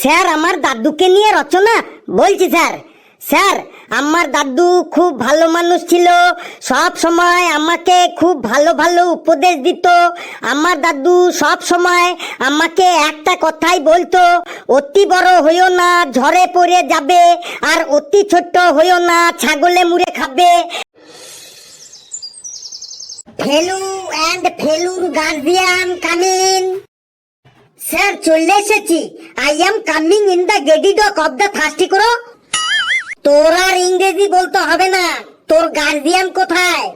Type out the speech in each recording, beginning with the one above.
Sir, আমার দাদুকে নিয়ে রচনা। বলছি, স্যার। স্যার, আমার দাদু খুব ভালো মানুষ ছিল। সব সময় আমাকে খুব ভালো ভালো উপদেশ দিত। আমার দাদু সব সময় আমাকে একটা কথাই বলতো, অতি বড় হইও না, ঝড়ে পড়ে যাবে, আর অতি ছোট্ট হইও না, ছাগলে মুড়ে খাবে। ফেলু অ্যান্ড ফেলুর গার্জিয়ান কামিন। স্যার, চলে এসেছি। I am coming in the giddy dock of the thirsty করো তোর আর ইংরেজি বলতে হবে না। তোর গার্জিয়ান কোথায়?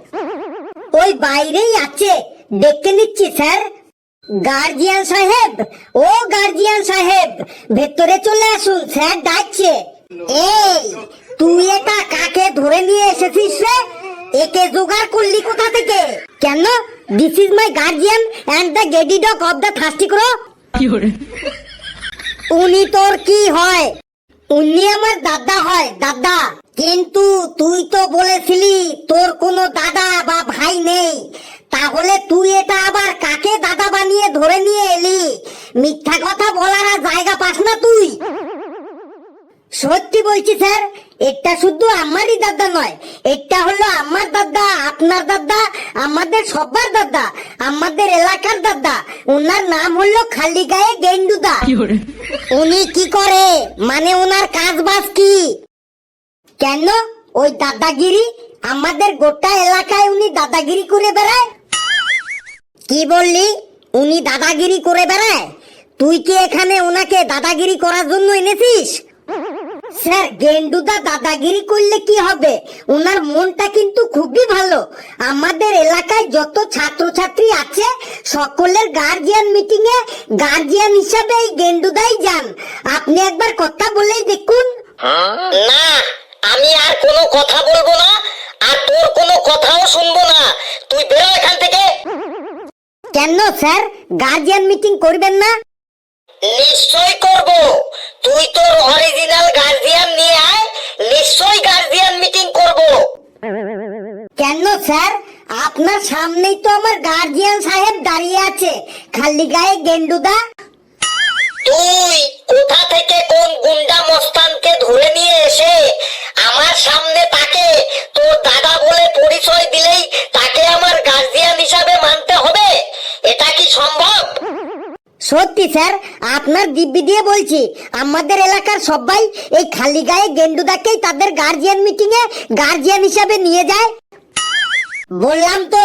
ওই বাইরেই আছে। দেখতে নিচ্ছি, স্যার। গার্জিয়ান সাহেব, ও গার্জিয়ান সাহেব, ভেতরে চলে আসুন, স্যার ডাকছে। এই, তুই এটা কাকে ধরে নিয়ে এসেছিস রে? একে জোগাড় করলি কোথা থেকে? কেন? This is my guardian and the giddy dock of the thirsty করো উনি তোর কি হয়? উনি আমার দাদা হয়, দাদা। কিন্তু তুই তো বলেছিলি তোর কোনো দাদা বা ভাই নেই। তাহলে তুই এটা আবার কাকে দাদা বানিয়ে ধরে নিয়ে এলি? মিথ্যা কথা বলার আর জায়গা পাস না তুই। সত্যি বলছি স্যার এটা শুধু আমারই দাদা নয় এটা হলো আমার দাদা আপনার দাদা আমাদের সবার দাদা আমাদের এলাকার দাদা। ওনার নাম হলো খালি গায়ে গেন্ডুদা উনি কি করে? মানে ওনার কাজ বাজ কি? কেন? ওই দাদাগিরি আমাদের গোটা এলাকায় উনি দাদাগিরি করে বেড়ায়। কি বললি? উনি দাদাগিরি করে বেড়ায়? তুই কি এখানে ওনাকে দাদাগিরি করার জন্য এনেছিস? স্যার গেন্ডুদা দাদাগিরি করলে কি হবে? ওনার মনটা কিন্তু খুবই ভালো। আমাদের এলাকায় যত ছাত্রছাত্রী আছে সকলের গার্জিয়ান মিটিং এ গার্জিয়ান হিসাবে এই গেন্ডুদাই যান। আপনি একবার কথা বলেই দেখুন। না আমি আর কোনো কথা বলব না আর তোর কোনো কথাও শুনব না। তুই বেরো এখান থেকে। কেন স্যার? গার্জিয়ান মিটিং করবেন না? নিশ্চয় করব। তুই তোর অরিজিনাল গার্জিয়ান নিয়ে আয় নিশ্চয় গার্জিয়ান মিটিং করব। কেন স্যার? আপনার সামনেই তো আমার গার্জিয়ান সাহেব দাঁড়িয়ে আছে। খালি গায়ে গেন্ডুদা তুই কোথা থেকে কোন গুন্ডা মস্তানকে ধরে নিয়ে এসে সত্যি, স্যার, আপনার দিব্যি দিয়ে বলছি, আমাদের এলাকার সবাই এই খালি গায়ে গেন্ডুদাকেই তাদের গার্জিয়ান মিটিং এ গার্জিয়ান হিসাবে নিয়ে যায়। বললাম তো,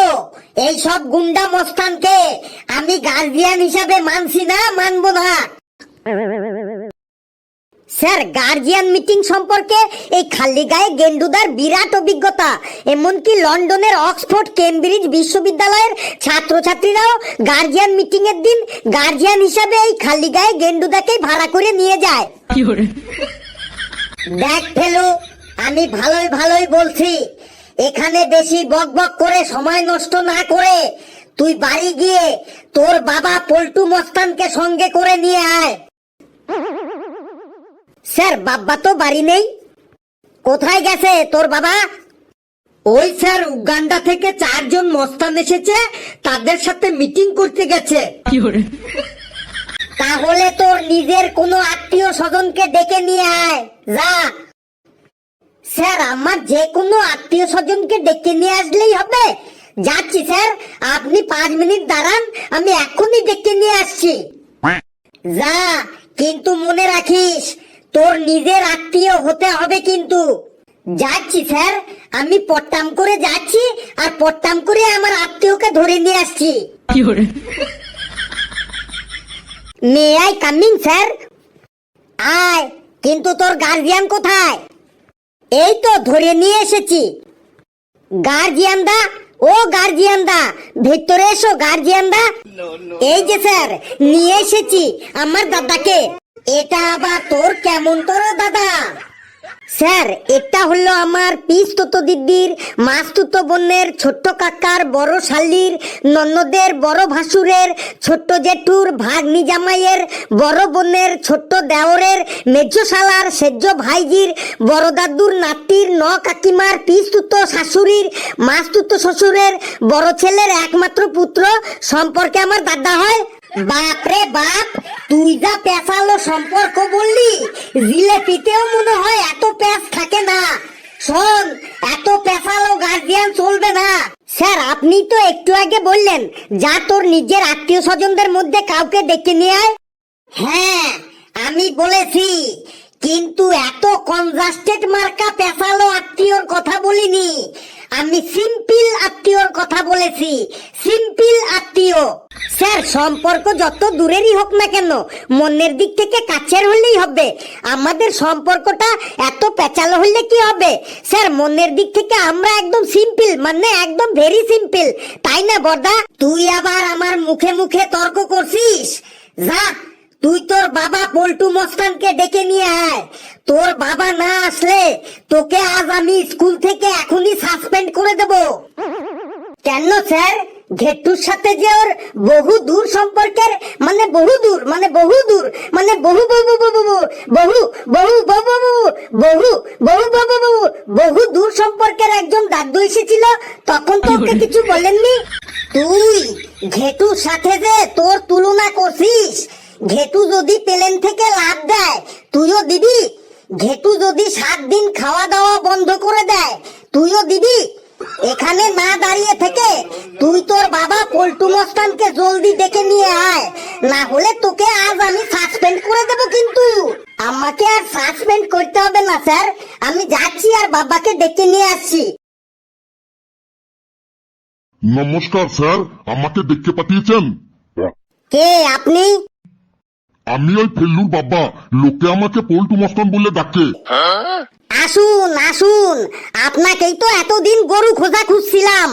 এই সব গুন্ডা মস্তানকে আমি গার্জিয়ান হিসাবে মানছি না, মানবো না। স্যার গার্জিয়ান মিটিং সম্পর্কে এই খালি গায়ে গেন্ডুদার বিরাট অভিজ্ঞতা। এমনকি লন্ডনের অক্সফোর্ড কেমব্রিজ বিশ্ববিদ্যালয়ের ছাত্রছাত্রীরাও গার্জিয়ান মিটিং এর দিন গার্জিয়ান হিসাবে এই খালি গায়ে গেন্ডুদাকেই ভাড়া করে নিয়ে যায়। দেখ ফেলু আমি ভালোই ভালোই বলছি এখানে বেশি বক বক করে সময় নষ্ট না করে তুই বাড়ি গিয়ে তোর বাবা পল্টু মস্তানকে সঙ্গে করে নিয়ে আয়। স্যার বাবা তো বাড়ি নেই। কোথায় গেছে তোর বাবা? ওই স্যার উগান্ডা থেকে চারজন মস্তান এসেছে তাদের সাথে মিটিং করতে গেছে। তাহলে তোর নিজের কোনো আত্মীয় স্বজনকে ডেকে নিয়ে আয়। যা। স্যার আমার যে কোনো আত্মীয় স্বজনকে ডেকে নিয়ে আসলেই হবে। যাচ্ছি স্যার। আপনি পাঁচ মিনিট দাঁড়ান আমি এখনই ডেকে নিয়ে আসছি। যা কিন্তু মনে রাখিস তোর নিজের আত্মীয় হতে হবে কিন্তু যাচ্ছি স্যার আমি পট্টাম করে যাচ্ছি আর পট্টাম করে আমার আত্মীয়কে ধরে নিয়ে আসছি মে আই কামিং স্যার আয় কিন্তু তোর গার্জিয়ান কোথায় এই তো ধরে নিয়ে এসেছি গার্জিয়ান দা ও গার্জিয়ান দা ভেতরে এসো গার্জিয়ান দা এই যে স্যার নিয়ে এসেছি আমার দাদাকে এটা আবার তোর কেমন তোর দাদা? স্যার, এটা হলো আমার পিস তুতো দিদির, মাস তুতো বোনের ছোট্ট কাকার, বড় শালির, ননদের, বড় ভাসুরের, ছোট্ট জেঠুর, ভাগ্নি জামাইয়ের, বড় বোনের, ছোট্ট দেওরের, মেজ শালার সেজ্জ ভাইজির, বড় দাদুর, নাতির, ন কাকিমার, পিস তুতো শাশুড়ির, মাস তুতো শ্বশুরের, বড় ছেলের একমাত্র পুত্র সম্পর্কে আমার দাদা হয়। বাপরে বাপ, তুই যা পেশালো সম্পর্ক বললি, জিলেপিতেও মনে হয় এত প্যাস থাকে না। শোন, এত পেশালো গার্জিয়ান চলবে না। স্যার, আপনি তো একটু আগে বললেন, যা তোর নিজের আত্মীয় স্বজনদের মধ্যে কাউকে ডেকে নিয়ে আয়। হ্যাঁ আমি বলেছি, কিন্তু এত কনজাস্টেড মার্কা পেশালো আত্মীয়র কথা বলিনি। আমি সিম্পল আত্মীয়র কথা বলেছি। সিম্পল আত্মীয়। স্যার, সম্পর্ক যত দূরেরই হোক না কেন, মনের দিক থেকে কাছের হলেই হবে। আমাদের সম্পর্কটা এত পেঁচালো হলে কি হবে? স্যার, মনের দিক থেকে আমরা একদম সিম্পল মানে একদম ভেরি সিম্পল। তাই না, বর্দা? তুই আবার আমার মুখে মুখে তর্ক করছিস? যা তুই তোর বাবা পল্টু মস্তানকে ডেকে নিয়ে আয়। তোর বাবা না আসলে তোকে আজ আমি স্কুল থেকে এখনই সাসপেন্ড করে দেব। কেন স্যার? ঘেটুর সাথে যে ওর বহু দূর সম্পর্কের মানে বহু দূর মানে বহু দূর মানে বহু বহু বহু বহু বহু বহু বহু বহু বহু বহু দূর সম্পর্কের একজন দাদু এসেছিল, তখন তো ওকে কিছু বলেননি। তুই ঘেটুর সাথে যে তোর তুলনা করছিস ঘেটু যদি প্লেন থেকে লাভ দেয় তুইও দিবি। ঘেটু যদি সাত দিন খাওয়া দাওয়া বন্ধ করে দেয় তুইও দিবি। এখানে না দাঁড়িয়ে থেকে তুই তোর বাবা পল্টু মস্তানকে জলদি ডেকে নিয়ে আয়। না হলে তোকে আজ আমি সাসপেন্ড করে দেব কিন্তু। আমাকে আর সাসপেন্ড করতে হবে না স্যার। আমি যাচ্ছি আর বাবাকে ডেকে নিয়ে আসছি। নমস্কার স্যার। আমাকে দেখতে পাঠিয়েছেন। কে আপনি? আমি ওই ফেল্লুর বাবা। লোকে আমাকে পল্টু মস্তান বলে ডাকে। আসুন আসুন। আপনাকেই তো এতদিন গরু খোঁজা খুঁজছিলাম।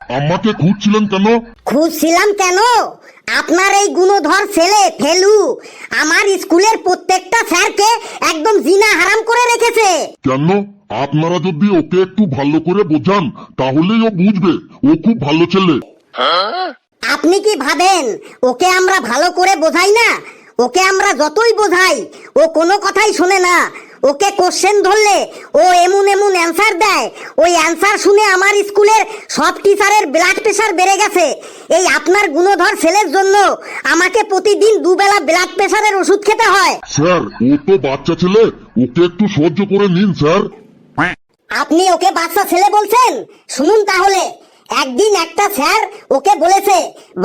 আমাকে খুঁজছিলেন কেন? খুঁজছিলাম কেন? আপনার এই গুণধর ছেলে ফেলু আমার স্কুলের প্রত্যেকটা স্যারকে একদম জিনা হারাম করে রেখেছে। কেন? আপনারা যদি ওকে একটু ভালো করে বোঝান তাহলেই ও বুঝবে। ও খুব ভালো ছেলে। আপনি কি ভাবেন? ওকে আমরা ভালো করে বোঝাই না? ওকে আমরা যতই বোঝাই ও কোনো কথাই শোনে না। ওকে কোশ্চেন ধরলে ও এমন এমন অ্যান্সার দেয়। ওই অ্যান্সার শুনে আমার স্কুলের সব টিচারের ব্লাড প্রেশার বেড়ে গেছে। এই আপনার গুণধর ছেলের জন্য আমাকে প্রতিদিন দুবেলা ব্লাড প্রেশারের ওষুধ খেতে হয়। স্যার ও তো বাচ্চা ছেলে। ওকে একটু সহ্য করে নিন স্যার। আপনি ওকে বাচ্চা ছেলে বলছেন? শুনুন তাহলে। একদিন একটা স্যার ওকে বলেছে,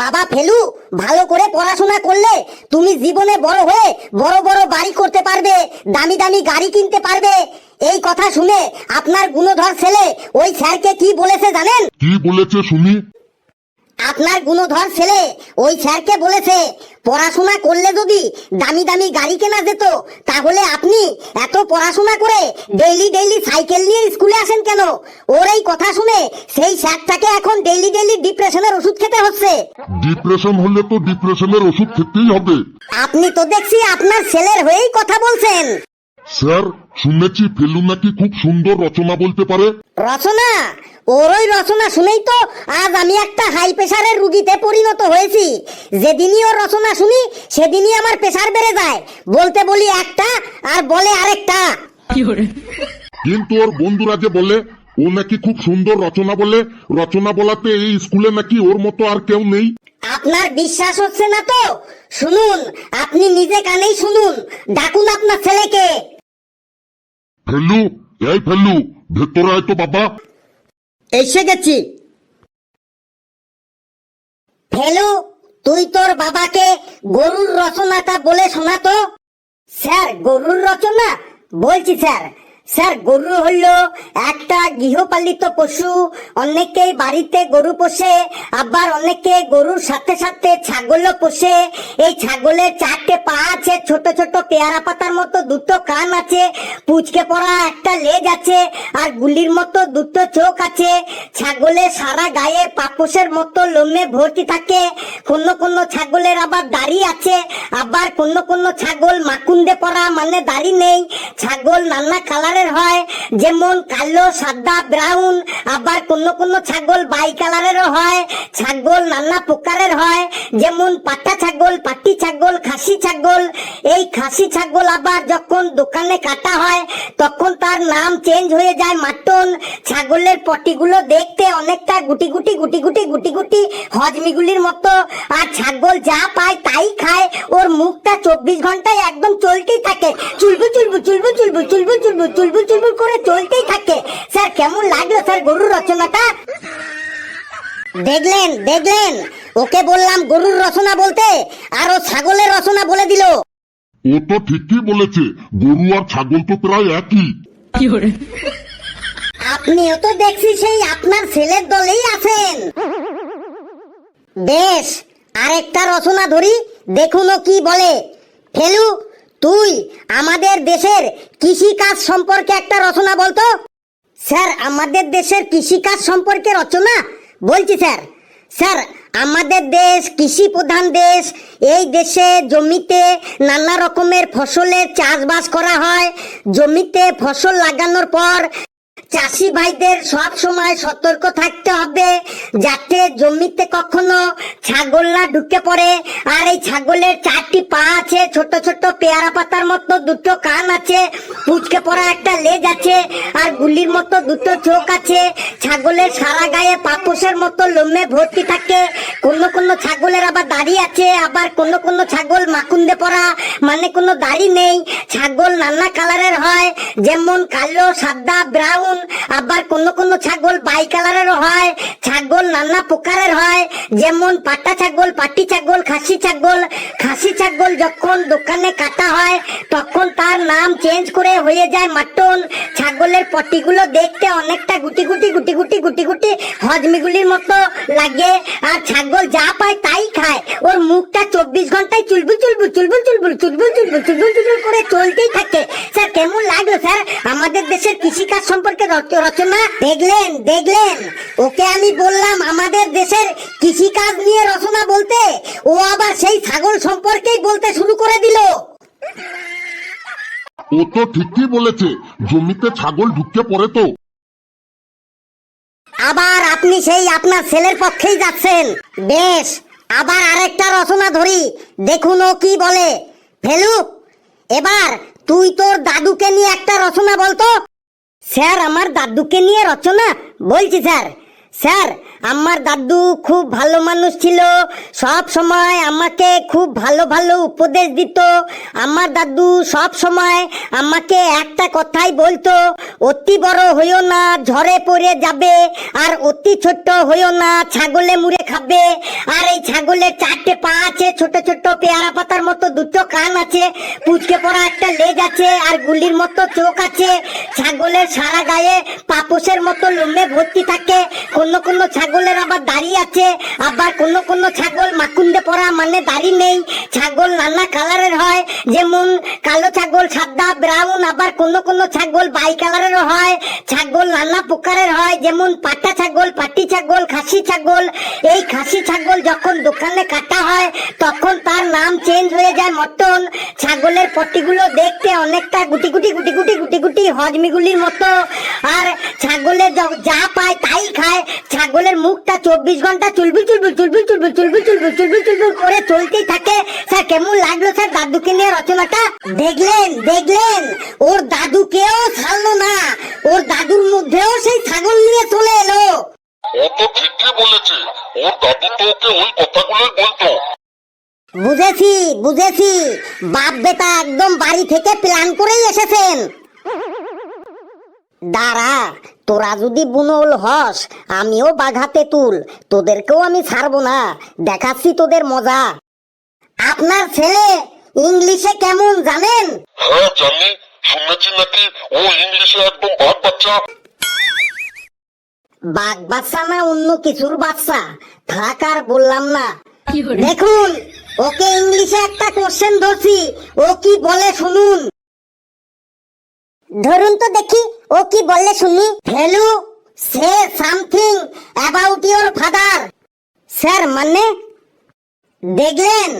বাবা ফেলু, ভালো করে পড়াশোনা করলে তুমি জীবনে বড় হয়ে বড় বড় বাড়ি করতে পারবে, দামি দামি গাড়ি কিনতে পারবে। এই কথা শুনে আপনার গুণধর ছেলে ওই স্যারকে কি বলেছে জানেন? কি বলেছে শুনি? আপনার গুণধর ছেলে ওই স্যারকে বলেছে পড়াশোনা করলে যদি দামি দামি গাড়ি কেনা যেত তাহলে আপনি এত পড়াশোনা করে ডেইলি ডেইলি সাইকেল নিয়ে স্কুলে আসেন কেন? ওর এই কথা শুনে সেই স্যারটাকে এখন ডেইলি ডেইলি ডিপ্রেশনের ওষুধ খেতে হচ্ছে। ডিপ্রেশন হলে তো ডিপ্রেশনের ওষুধ খেতেই হবে। আপনি তো দেখছি আপনার ছেলের হয়েই কথা বলছেন। স্যার শুনেছি ফেলু নাকি খুব সুন্দর রচনা বলতে পারে। রচনা? ওর ওই রচনা শুনেই তো আজ আমি একটা হাই প্রেশারের রুগীতে পরিণত হয়েছি। যেদিনই ওর রচনা শুনি সেদিনই আমার প্রেশার বেড়ে যায়। বলতে বলি একটা আর বলে আরেকটা। কিন্তু ওর বন্ধুরা যে বলে ও নাকি খুব সুন্দর রচনা বলে রচনা বলাতে এই স্কুলে নাকি ওর মতো আর কেউ নেই। আপনার বিশ্বাস হচ্ছে না তো? শুনুন আপনি নিজে কানেই শুনুন। ডাকুন আপনার ছেলেকে। ফেলু, এই ফেলু, ভেতরে আয় তো বাবা। এসে গেছি। ফেলু, তুই তোর বাবাকে গরুর রচনাটা বলে শোনাতো স্যার, গরুর রচনা? বলছি, স্যার স্যার, গরু হলো একটা গৃহপালিত পশু। অনেকেই বাড়িতে গরু পোষে, আবার অনেকে গরুর সাথে সাথে ছাগলও পোষে। এই ছাগলের চারটে পা আছে, ছোট ছোট পেয়ারা পাতার মতো, দুটো কান আছে, পুচকে পড়া একটা লেজ আছে, আর গুলির মতো দুটো চোখ আছে। ছাগলের সারা গায়ে পাপোশের মতো লোমে ভর্তি থাকে। কোন কোন ছাগলের আবার দাড়ি আছে, আবার কোন কোন ছাগল মাকুন্দে পড়া মানে দাড়ি নেই। ছাগল নানা কালারের কালারের হয়, যেমন কালো, সাদা ব্রাউন আবার কোন কোন ছাগল বাই কালারেরও হয়, ছাগল নানা প্রকারের হয়, যেমন পাটা ছাগল, পাটি ছাগল, খাসি ছাগল। এই খাসি ছাগল আবার যখন দোকানে কাটা হয়, তখন তার নাম চেঞ্জ হয়ে যায় মাটন। ছাগলের পটিগুলো দেখতে অনেকটা গুটি গুটি গুটি গুটি গুটি গুটি হজমিগুলির মতো। আর ছাগল যা পায় তাই খায়। ওর মুখটা চব্বিশ ঘন্টায় একদম চলতেই থাকে। চুলবু চুলবু চুলবু চুলবু চুলবু চুলবু। চুলবু চুলবু করে চলতেই থাকে। স্যার কেমন লাগল স্যার গরুর রচনাটা? দেখলেন দেখলেন। ওকে বললাম গরুর রচনা বলতে আর ও ছাগলের রচনা বলে দিল। ও তো ঠিকই বলেছে গরু আর ছাগল তো প্রায় একই। আপনিও তো দেখছি সেই আপনার ছেলের দলেই আছেন। বেশ আরেকটা রচনা ধরি দেখুন ও কি বলে। ফেলু তুই আমাদের দেশের কৃষিকাজ সম্পর্কে একটা রচনা বলতো? স্যার, আমাদের দেশের কৃষিকাজ সম্পর্কে রচনা? বলছি, স্যার। স্যার, আমাদের দেশ কৃষি প্রধান দেশ। এই দেশে জমিতে নানা রকমের ফসলের চাষবাস করা হয়। জমিতে ফসল লাগানোর পর চাষি ভাইদের সব সময় সতর্ক থাকতে হবে যাতে জমিতে কখনো ছাগল না ঢুকে পড়ে। আর এই ছাগলের চারটি পা আছে, ছোট ছোট পেয়ারা পাতার মতো দুটো কান আছে, পুচকে পড়া একটা লেজ আছে, আর গুলির মতো দুটো চোখ আছে। ছাগলের সারা গায়ে পাপোশের মতো লোমে ভর্তি থাকে। কোন কোন ছাগলের আবার দাড়ি আছে, আবার কোন কোন ছাগল মাকুন্দে পড়া মানে কোনো দাড়ি নেই। ছাগল নানা কালারের হয়, যেমন কালো, সাদা, ব্রাউন আবার কোন কোন ছাগল বাই কালারের হয়, ছাগল নানা প্রকারের হয়, যেমন পাটা ছাগল, পাটি ছাগল, খাসি ছাগল। খাসি ছাগল যখন দোকানে কাটা হয়, তখন তার নাম চেঞ্জ করে হয়ে যায় মাটন। ছাগলের পটিগুলো দেখতে অনেকটা গুটি গুটি গুটি গুটি গুটি গুটি হজমিগুলির মতো লাগে। আর ছাগল যা পায় তাই খায়। ওর মুখটা চব্বিশ ঘন্টায় চুলবুল চুলবুল চুলবুল চুলবুল চুলবুল চুলবুল চুলবুল চুলবুল করে চলতেই থাকে। স্যার, কেমন লাগল, স্যার? আমাদের দেশের কৃষিকাজ সম্পর্কে রচ- রচনা। দেখলেন দেখলেন। ওকে আমি বললাম, আমাদের দেশের কৃষিকাজ নিয়ে রচনা বলতে। ও আবার সেই ছাগল সম্পর্কেই বলতে শুরু করে দিল। ও তো ঠিকই বলেছে, জমিতে ছাগল ঢুকে পড়ে তো। আবার আপনি সেই আপনার ছেলের পক্ষেই যাচ্ছেন। বেশ, আবার আরেকটা রচনা ধরি, দেখুন ও কি বলে। ফেলু এবার তুই তোর দাদুকে নিয়ে একটা রচনা বলতো। স্যার, আমার দাদুকে নিয়ে রচনা বলছি, স্যার। স্যার আমার দাদু খুব ভালো মানুষ ছিল। সব সময় আমাকে খুব ভালো ভালো উপদেশ দিত। আমার দাদু সব সময় আমাকে একটা কথাই বলতো, অতি বড় হইও না, ঝড়ে পড়ে যাবে, আর অতি ছোট হইও না, ছাগলে মুড়ে খাবে। আর এই ছাগলের চারটে পা আছে, ছোট ছোট পেয়ারা পাতার মতো দুটো কান আছে, পুচকে পড়া একটা লেজ আছে, আর গুলির মতো চোখ আছে। ছাগলের সারা গায়ে পাপোশের মতো লোমে ভর্তি থাকে, কোন কোন ছাগলের আবার দাড়ি আছে, আবার কোন কোন ছাগল মাকুন্দে পড়া মানে দাড়ি নেই। ছাগল নানা কালারের হয়, যেমন কালো ছাগল সাদা, ব্রাউন, আবার কোন কোন ছাগল বাই কালারেরও হয়। ছাগল নানা প্রকারের হয়, যেমন পাটা ছাগল, পাটি ছাগল, খাসি ছাগল। এই খাসি ছাগল যখন দোকানে কাটা হয়, তখন তার নাম চেঞ্জ হয়ে যায় মটন ছাগলের পটিগুলো দেখতে অনেকটা গুটি গুটি গুটি গুটি গুটি গুটি হজমিগুলির মতো। আর ছাগলের যা পায় তাই খায়। ছাগলের মুখটা চব্বিশ ঘণ্টা চুলবুল চুলবুল চুলবুল চুলবুল চুলবুল চুলবুল চুলবুল চুলবুল করে চলতেই থাকে। স্যার কেমন লাগল স্যার দাদুকে নিয়ে রচনাটা? দেখলেন দেখলেন ওর দাদুকেও ছাড়লো না। ওর দাদুর মধ্যেও সেই ছাগল নিয়ে চলে এলো। ও তো ঠিকই বলেছে। ওর দাদু তো ওকে ওই কথাগুলোই বলতো। বুঝেছি বুঝেছি। বাপ বেটা একদম বাড়ি থেকে প্ল্যান করেই এসেছেন। দাঁড়া তোরা যদি বুনল হস আমিও বাঘাতে তুল। তোদেরকেও আমি ছাড়বো না। দেখাচ্ছি তোদের মজা। আপনার ছেলে ইংলিশে কেমন জানেন? হ্যাঁ জানি। শুনেছি নাকি ও ইংলিশে একদম বাদ বাচ্চা। বাঘ বাচ্চা না অন্য কিছুর বাচ্চা? থাক আর বললাম না। দেখুন ওকে ইংলিশে একটা কোশ্চেন ধরছি। ও কি বলে শুনুন। ধরুন তো দেখি ও কি বললে শুনি? Value say something about your father sir মানে? দেখলেন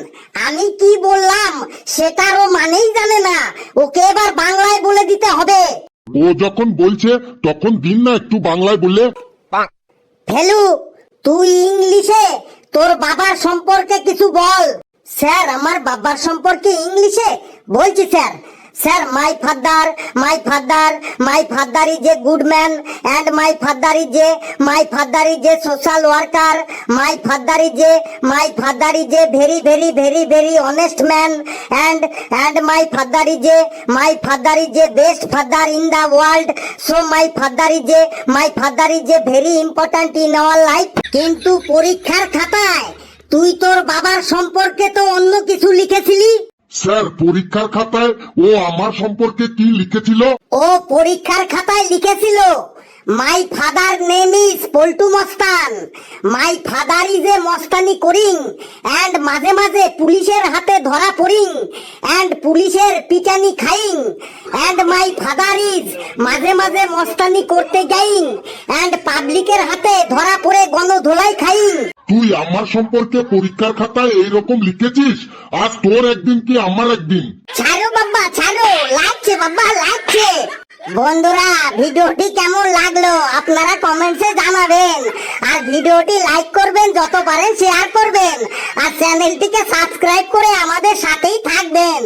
আমি কি বললাম সেটারও মানেই জানে না। ওকে এবার বাংলায় বলে দিতে হবে। ও ও যখন বলছে তখন দিন না একটু বাংলায় বললে। ফেলু তুই ইংলিশে তোর বাবার সম্পর্কে কিছু বল। স্যার আমার বাবার সম্পর্কে ইংলিশে? বলছি sir sir my father my father my father is a good man and my father is a my father is a social worker my father is a my father is a very very very very honest man and and my father is a my father is a best father in the world so my father is a my father is a very important in our life কিন্তু পরীক্ষার খাতায় তুই তোর বাবার সম্পর্কে তো অন্য কিছু লিখেছিলি? স্যার, পরীক্ষার খাতায় ও আমার সম্পর্কে কি লিখেছিল? ও পরীক্ষার খাতায় লিখেছিল my father name is Poltu Mastan my father is a মস্তানি করিং অ্যান্ড মাঝে মাঝে পুলিশের হাতে ধরা পড়িং অ্যান্ড পুলিশের পিটানি খাইং অ্যান্ড মাই ফাদার ইজ মাঝে মাঝে মস্তানি করতে যাইং অ্যান্ড পাবলিকের হাতে ধরা পড়ে গণধোলাই খাইং। তুই আমার সম্পর্কে পরীক্ষার খাতায় এইরকম লিখেছিস? আর তোর একদিন কি আমার একদিন? ছাড়ো বাবা, ছাড়ো। লাগছে বাবা, লাগছে। বন্ধুরা, ভিডিওটি কেমন লাগল আপনারা কমেন্টসে জানাবেন। আর ভিডিওটি লাইক করবেন যত পারেন শেয়ার করবেন। আর চ্যানেলটিকে সাবস্ক্রাইব করে আমাদের সাথেই থাকবেন।